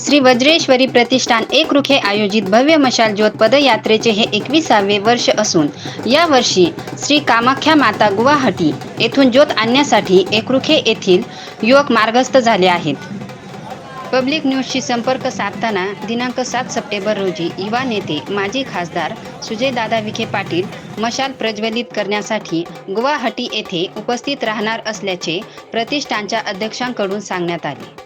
श्री वज्रेश्वरी प्रतिष्ठान एक रुखे आयोजित भव्य मशाल ज्योत पदयात्रेचे हे एकविसावे वर्ष असून या वर्षी श्री कामाख्या माता गुवाहाटी येथून ज्योत आणण्यासाठी एकरुखे येथील युवक मार्गस्थ झाले आहेत. पब्लिक न्यूजशी संपर्क साधताना दिनांक सात सप्टेंबर रोजी युवा नेते माजी खासदार सुजयदादा विखे पाटील मशाल प्रज्वलित करण्यासाठी गुवाहाटी येथे उपस्थित राहणार असल्याचे प्रतिष्ठानच्या अध्यक्षांकडून सांगण्यात आले.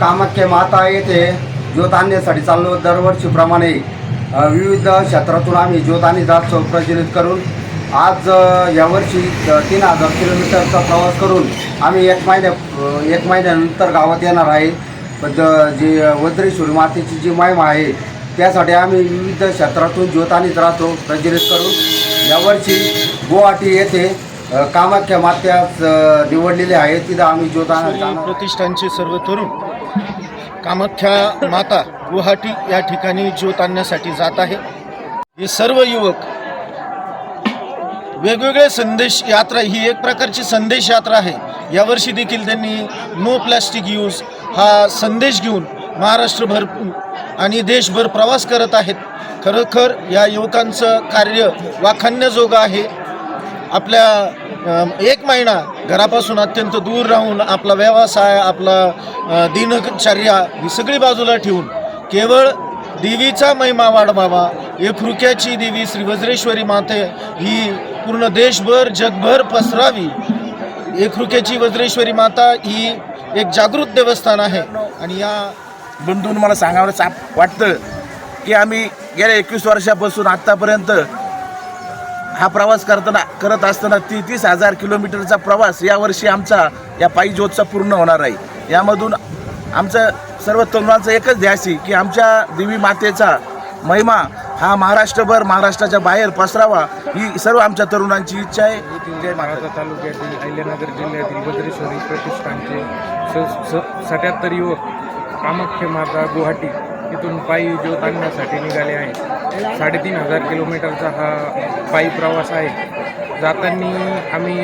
कामाख्या माता येथे ज्योत आणण्यासाठी चाललो. दरवर्षीप्रमाणे विविध क्षेत्रातून आम्ही ज्योत आणि जात प्रज्वलित करून आज यावर्षी तीन हजार किलोमीटरचा प्रवास करून आम्ही एक महिन्या एक महिन्यानंतर गावात येणार आहे. द- जी वज्रेश्वरी मातेची जी महिमा आहे त्यासाठी आम्ही विविध क्षेत्रातून ज्योत आणि रात्र प्रज्वलित करून यावर्षी गुवाहाटी येथे कामाख्या मात्यास अ, निवडलेले आहे तिथं आम्ही जाणार प्रतिष्ठानचे सर्व तरुण कामाख्या माता गुवाहाटी या ठिकाणी ज्योत आणण्यासाठी जात आहे. हे सर्व युवक वेगवेगळे संदेश यात्रा ही एक प्रकारची संदेश यात्रा आहे. यावर्षी देखील त्यांनी नो प्लॅस्टिक यूज हा संदेश घेऊन महाराष्ट्रभर आणि देशभर प्रवास करत आहेत. खरोखर या युवकांचं कार्य वाखाणण्याजोगं आहे. आपल्या एक महिना घरापासून अत्यंत दूर राहून आपला व्यवसाय आपला दिनचर्या ही सगळी बाजूला ठेवून केवळ देवीचा महिमा वाढवावा एकरुक्याची देवी श्री वज्रेश्वरी माते ही पूर्ण देशभर जगभर पसरावी. एकरुक्याची वज्रेश्वरी माता ही एक जागृत देवस्थान आहे. आणि या बंधून मला सांगावं वाटतं की आम्ही गेल्या एकवीस वर्षापासून आत्तापर्यंत हा प्रवास करताना करत असताना ती तीस हजार किलोमीटरचा प्रवास यावर्षी आमचा या पायी ज्योतचा पूर्ण होणार आहे. यामधून आमचं सर्व तरुणांचं एकच ध्यास आहे की आमच्या देवी मातेचा महिमा हा महाराष्ट्रभर महाराष्ट्राच्या बाहेर पसरावा ही सर्व आमच्या तरुणांची इच्छा आहे. जय महाराजा तालुक्यातील अहिल्यानगर जिल्ह्यातील भद्रेश्वरी प्रतिष्ठानचे स स सत्याहत्तर युवक कामाख्य माता गुवाहाटी इथून पायी ज्योत आणण्यासाठी निघाले आहेत साडेतीन हजार किलोमीटरचा हा पायी प्रवास आहे. जाताना आम्ही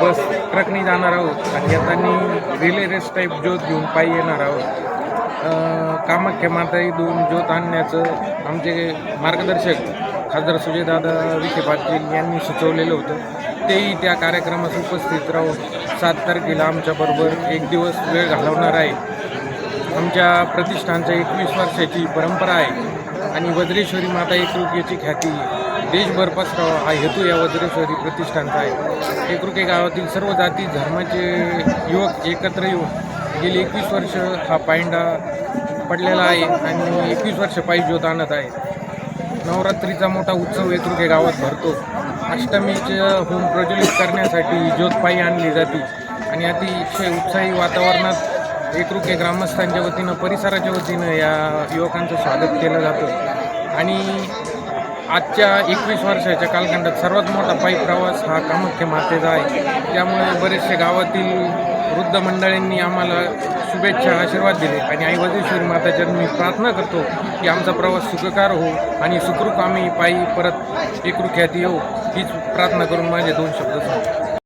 बस ट्रकने जाणार आहोत आणि येताना रिले रेस टाईप ज्योत घेऊन पायी येणार आहोत. कामाख्या माता इथून ज्योत आणण्याचं आमचे मार्गदर्शक खासदार सुजयदादा विखे पाटील यांनी सुचवलेलं होतं. तेही त्या कार्यक्रमास उपस्थित राहून सात तारखेला आमच्याबरोबर एक दिवस वेळ घालवणार आहे. आमच्या प्रतिष्ठानचं एकवीस वर्षाची परंपरा आहे. आणि वज्रेश्वरी माता एकरुकेची ख्याती देशभर पसरावा हा हेतू या वज्रेश्वरी प्रतिष्ठानचा आहे. एकरुके गावातील सर्व जाती धर्माचे युवक एकत्र येऊन गेली एकवीस वर्ष हा पायंडा पडलेला आहे आणि एकवीस वर्ष पायी ज्योत आणत आहे. नवरात्रीचा मोठा उत्सव एकरुके गावात भरतो. अष्टमीचं होम प्रज्वलित करण्यासाठी ज्योत पायी आणली जाते. आणि अतिशय उत्साही वातावरणात एकरुके ग्रामस्थांच्या वतीनं परिसराच्या वतीनं या युवकांचं स्वागत केलं जातं. आणि आजच्या एकवीस वर्षाच्या कालखंडात सर्वात मोठा पायी प्रवास हा कामाख्या मातेचा आहे. त्यामुळे बरेचसे गावातील वृद्ध मंडळींनी आम्हाला शुभेच्छा आशीर्वाद दिले. आणि आई वजेश्वरी माताच्या मी प्रार्थना करतो की आमचा प्रवास सुखकार हो आणि सुखरूप आम्ही पायी परत एकरुख्यात येऊ. हीच प्रार्थना करून माझे दोन शब्द सांगतो.